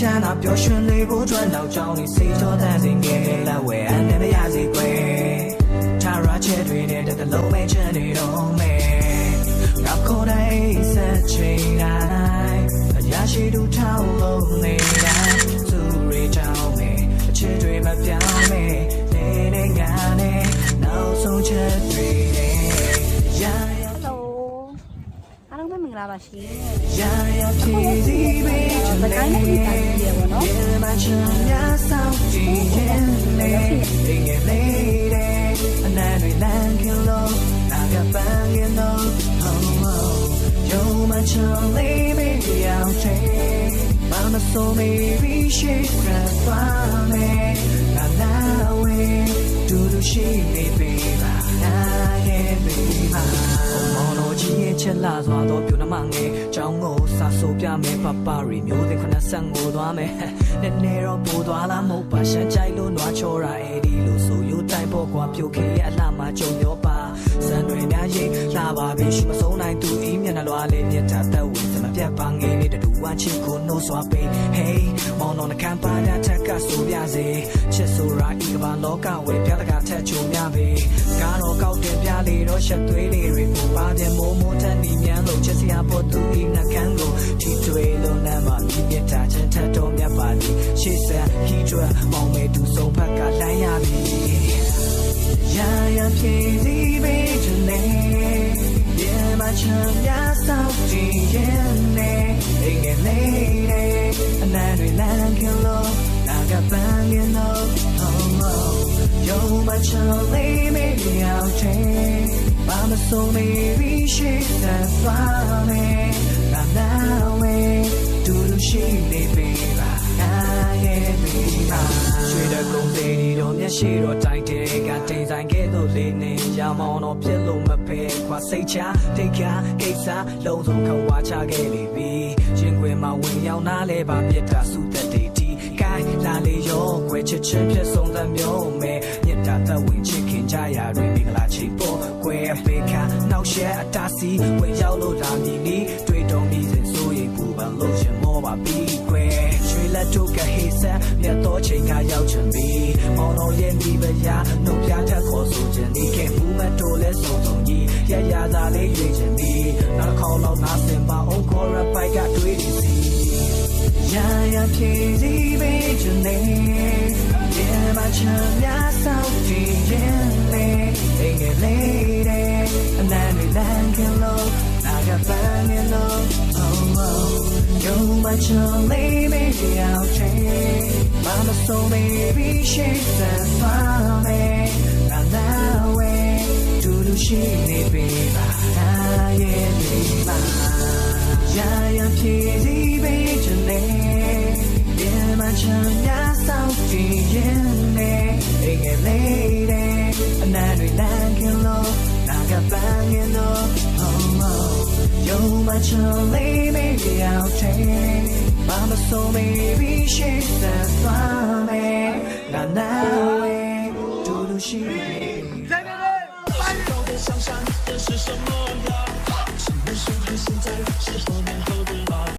ချမ်းသာပျော်ရွှင်နေဖို့အတွက်နောက်ကြောင်းလေးစိတ်တော်တန်စင်ငယ်ငယ်လက်ဝဲအန်နေမရစေကွယ်ထာရချဲတွေနဲ့တစ်လုံးမဲချမ်းနေတော့မယ်နောက်ခေါ်တဲ့ဆက်ချိန်တိုင်းအရာရှိတူထောင်းလုံးနေတာသူ ဂလာပါရှင်ရာရာဖြည့်စည်းပေးချင်ပကိုင်းနဲ့ဒီတိုင်းကြီးရပါတော့ရဲ့မချမ်းများဆောင်ကြည့်ရင်လေအိမ်ငယ်လေးတဲ့အနံ့တွေလမ်းကလို့နာကပန်းကလို့ oh oh ယုံမချမ်းလေးမေးရောက်ချင်မမဆိုမေးပြီးရှိရပါမယ်နာနာဝေဒူဒူ ရှိနေပြီပါနာရဲ့ပြီပါမောင်တော်ကြီးရဲ့ချက်လာစွာတော့ပြုနမငယ်ကြောင်းကိုစာဆိုပြမယ်ပပရီမျိုးတင်ခဏဆက်ငိုသွားမယ်နည်းနည်းတော့ပိုသွားလားမဟုတ်ပါရှမ်းကြိုက်လို့နွားချောတာအဲ့ဒီလို့ဆိုယူတိုင်းပေါ့ကွာပြုတ်ခေရဲ့အလှမှာကြုံရောပါစံတွေများရင်လာပါပြီရှိမဆုံးနိုင်သူဤမျက်နှာလွှာလေးမြတ်တာသက်ဝင်စမပြတ်ပါငယ်လေးတူဝမ်းချစ်ကိုနှိုးစွာပေး Hey မောင်တော်နှကမ်းပါညာထက်ကဆိုပြစေချစ်ဆိုရာဤကဘာလောကဝေ လေတော့ရှက်သွေးလေးတွေပူပါတဲ့မိုးမိုးထက်နီမြန်းလို့ချစ်စရာပေါ်သူဤနှကမ်းကိုထိထွေလို့နမ်းပါမြင့်မြတ်တာချင်ထက်တော်မြတ်ပါလိရှေ့ဆက်ဟီကျွတ်မောင်မဲသူဆုံးဖက်ကလိုင်းရပြီရာရာဖြည့်စည်းပေးချင်နေရေမချမ်းများဆောင်ကြည့်ရင်နေအိမ်ငယ်လေးတဲ့အနံ့တွေလမ်းကလို့နာကပန်းကလို့ oh oh ယုံမချမ်းလေးမေးရောက်ချင် ဘာမဆိုမေးပြီးရှိတဲ့သွားမယ်နာနာဝေဒူလူရှိနေပြီပါနာရဲ့ပြီပါရွှေတဲ့ကုန်းသေးဒီတော့မျက်ရှိတော့တိုက်တဲ့ကတိမ်ဆိုင်ခဲ့လို့လေးနေရမောင်းတော့ပြစ်လို့မဖဲခွာစိတ်ချတိတ်ခါကိစ္စလုံးစုံခွာချခဲ့လိပြီရင်ခွင်မှာဝင်ရောက်နားလဲပါပြစ်တာစုသက်တေတီကိုင်းလာလေရောခွဲချစ်ချင်းဖြစ်ဆုံးသမျိုးမဲ့မြ နောက်ရှက်အတားစီဝင်ရောက်လို့လာမည်နီတွေ့တော်မီစဉ်ဆိုရင်ပူပန်လို့ရှင်မောပါပြီးခွဲရွှေလက်တို့ကဟေးဆက်မြတ်တော်ချိန်ကရောက်ချင်ပြီမောင်တော်ရဲ့မိဖုရားနှုတ်ပြထက်ခေါ်ဆိုခြင်းဒီကဲမူမတော်လဲစုံစုံကြီးရရသာလေးရွေးချင်ပြီနောက်ခေါက်တော့နားစင်ပါအောင်ခေါ်ရပိုက်ကတွေးနေစီရာရာဖြည့်စည်းပေးချင်နေရေမချမ်းများဆောင်ကြည့်ရင်လေအိမ်ငယ်လေးတဲ့အ နံ့တွေလမ်းကလို့နာကပန်းကလို့ oh oh ယုံမချမ်းလေးမေးရောက်ချင်မမဆိုး baby she said for me နာနာဝဲတူတူရှိနေပြီပါနာရဲ့ဒီမှာရာရာဖြည့်စည်းပေးချင် in the promo. You're my Charlie, maybe I'll change, Mama, so maybe she's